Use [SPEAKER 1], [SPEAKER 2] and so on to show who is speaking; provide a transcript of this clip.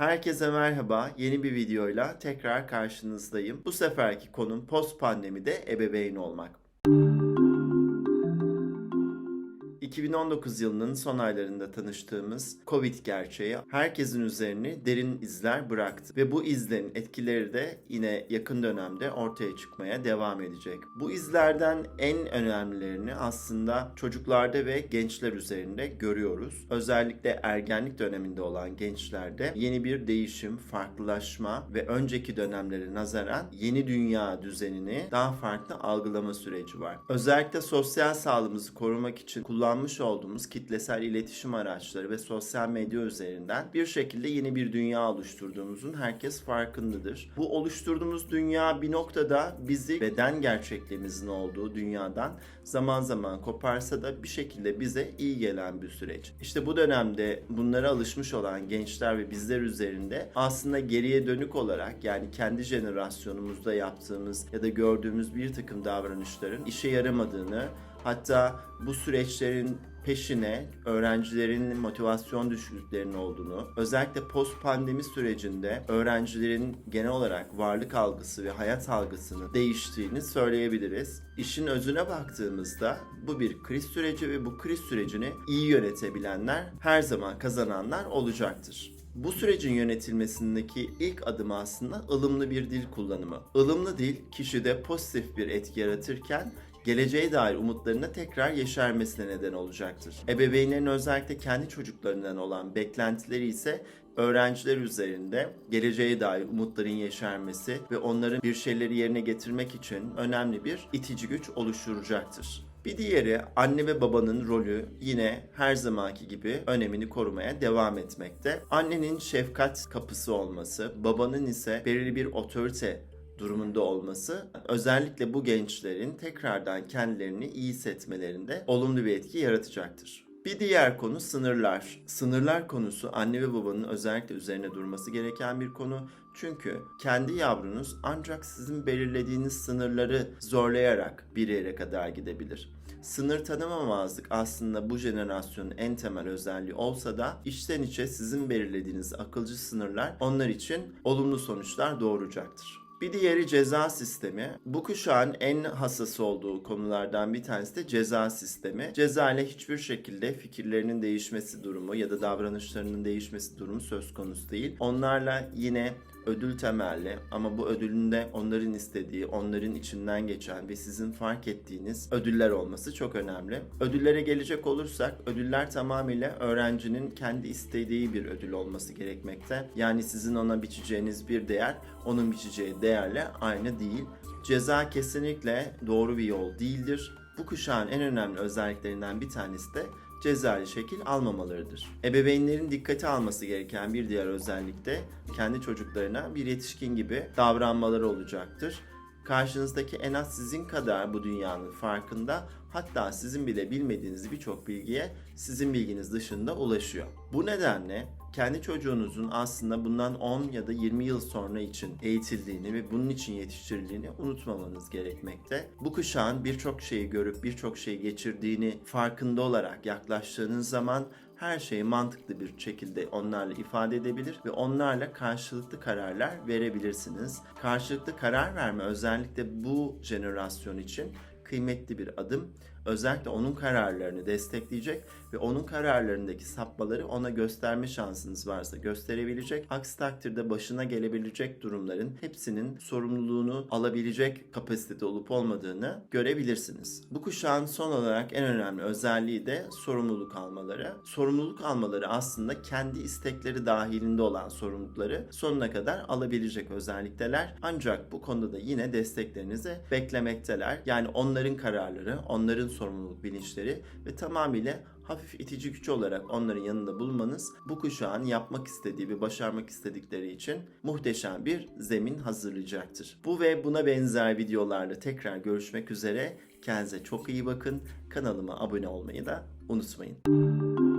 [SPEAKER 1] Herkese merhaba. Yeni bir videoyla tekrar karşınızdayım. Bu seferki konum post pandemide ebeveyn olmak. 2019 yılının son aylarında tanıştığımız Covid gerçeği herkesin üzerine derin izler bıraktı ve bu izlerin etkileri de yine yakın dönemde ortaya çıkmaya devam edecek. Bu izlerden en önemlilerini aslında çocuklarda ve gençler üzerinde görüyoruz. Özellikle ergenlik döneminde olan gençlerde yeni bir değişim, farklılaşma ve önceki dönemlere nazaran yeni dünya düzenini daha farklı algılama süreci var. Özellikle sosyal sağlığımızı korumak için kullanmış olduğumuz kitlesel iletişim araçları ve sosyal medya üzerinden bir şekilde yeni bir dünya oluşturduğumuzun herkes farkındadır. Bu oluşturduğumuz dünya bir noktada bizi beden gerçekliğimizin olduğu dünyadan zaman zaman koparsa da bir şekilde bize iyi gelen bir süreç. İşte bu dönemde bunlara alışmış olan gençler ve bizler üzerinde aslında geriye dönük olarak yani kendi jenerasyonumuzda yaptığımız ya da gördüğümüz bir takım davranışların işe yaramadığını Hatta bu süreçlerin peşine öğrencilerin motivasyon düşüklüklerinin olduğunu, özellikle post pandemi sürecinde öğrencilerin genel olarak varlık algısı ve hayat algısını değiştiğini söyleyebiliriz. İşin özüne baktığımızda bu bir kriz süreci ve bu kriz sürecini iyi yönetebilenler her zaman kazananlar olacaktır. Bu sürecin yönetilmesindeki ilk adım aslında ılımlı bir dil kullanımı. Ilımlı dil kişide pozitif bir etki yaratırken geleceğe dair umutlarına tekrar yeşermesine neden olacaktır. Ebeveynlerin özellikle kendi çocuklarından olan beklentileri ise öğrenciler üzerinde geleceğe dair umutların yeşermesi ve onların bir şeyleri yerine getirmek için önemli bir itici güç oluşturacaktır. Bir diğeri anne ve babanın rolü yine her zamanki gibi önemini korumaya devam etmekte. Annenin şefkat kapısı olması, babanın ise belirli bir otorite durumunda olması özellikle bu gençlerin tekrardan kendilerini iyi hissetmelerinde olumlu bir etki yaratacaktır. Bir diğer konu sınırlar. Sınırlar konusu anne ve babanın özellikle üzerine durması gereken bir konu. Çünkü kendi yavrunuz ancak sizin belirlediğiniz sınırları zorlayarak bir yere kadar gidebilir. Sınır tanımamazlık aslında bu jenerasyonun en temel özelliği olsa da içten içe sizin belirlediğiniz akılcı sınırlar onlar için olumlu sonuçlar doğuracaktır. Bir diğeri ceza sistemi. Bu kuşağın en hassas olduğu konulardan bir tanesi de ceza sistemi. Ceza ile hiçbir şekilde fikirlerinin değişmesi durumu ya da davranışlarının değişmesi durumu söz konusu değil. Onlarla yine ödül temelli ama bu ödülünde onların istediği, onların içinden geçen ve sizin fark ettiğiniz ödüller olması çok önemli. Ödüllere gelecek olursak ödüller tamamıyla öğrencinin kendi istediği bir ödül olması gerekmekte. Yani sizin ona biçeceğiniz bir değer onun biçeceği değerle aynı değil. Ceza kesinlikle doğru bir yol değildir. Bu kuşağın en önemli özelliklerinden bir tanesi de cezali şekil almamalarıdır. Ebeveynlerin dikkate alması gereken bir diğer özellik de kendi çocuklarına bir yetişkin gibi davranmaları olacaktır. Karşınızdaki en az sizin kadar bu dünyanın farkında hatta sizin bile bilmediğiniz birçok bilgiye sizin bilginiz dışında ulaşıyor. Bu nedenle kendi çocuğunuzun aslında bundan 10 ya da 20 yıl sonra için eğitildiğini ve bunun için yetiştirildiğini unutmamanız gerekmekte. Bu kuşağın birçok şeyi görüp birçok şeyi geçirdiğini farkında olarak yaklaştığınız zaman her şeyi mantıklı bir şekilde onlarla ifade edebilir ve onlarla karşılıklı kararlar verebilirsiniz. Karşılıklı karar verme özellikle bu jenerasyon için kıymetli bir adım. Özellikle onun kararlarını destekleyecek ve onun kararlarındaki sapmaları ona gösterme şansınız varsa gösterebilecek. Aksi takdirde başına gelebilecek durumların hepsinin sorumluluğunu alabilecek kapasitede olup olmadığını görebilirsiniz. Bu kuşağın son olarak en önemli özelliği de sorumluluk almaları. Sorumluluk almaları aslında kendi istekleri dahilinde olan sorumlulukları sonuna kadar alabilecek özellikteler. Ancak bu konuda da yine desteklerinizi beklemekteler. Yani onların kararları, onların sorumluluk bilinçleri ve tamamıyla hafif itici güç olarak onların yanında bulmanız bu kuşağın yapmak istediği ve başarmak istedikleri için muhteşem bir zemin hazırlayacaktır. Bu ve buna benzer videolarla tekrar görüşmek üzere. Kendinize çok iyi bakın. Kanalıma abone olmayı da unutmayın.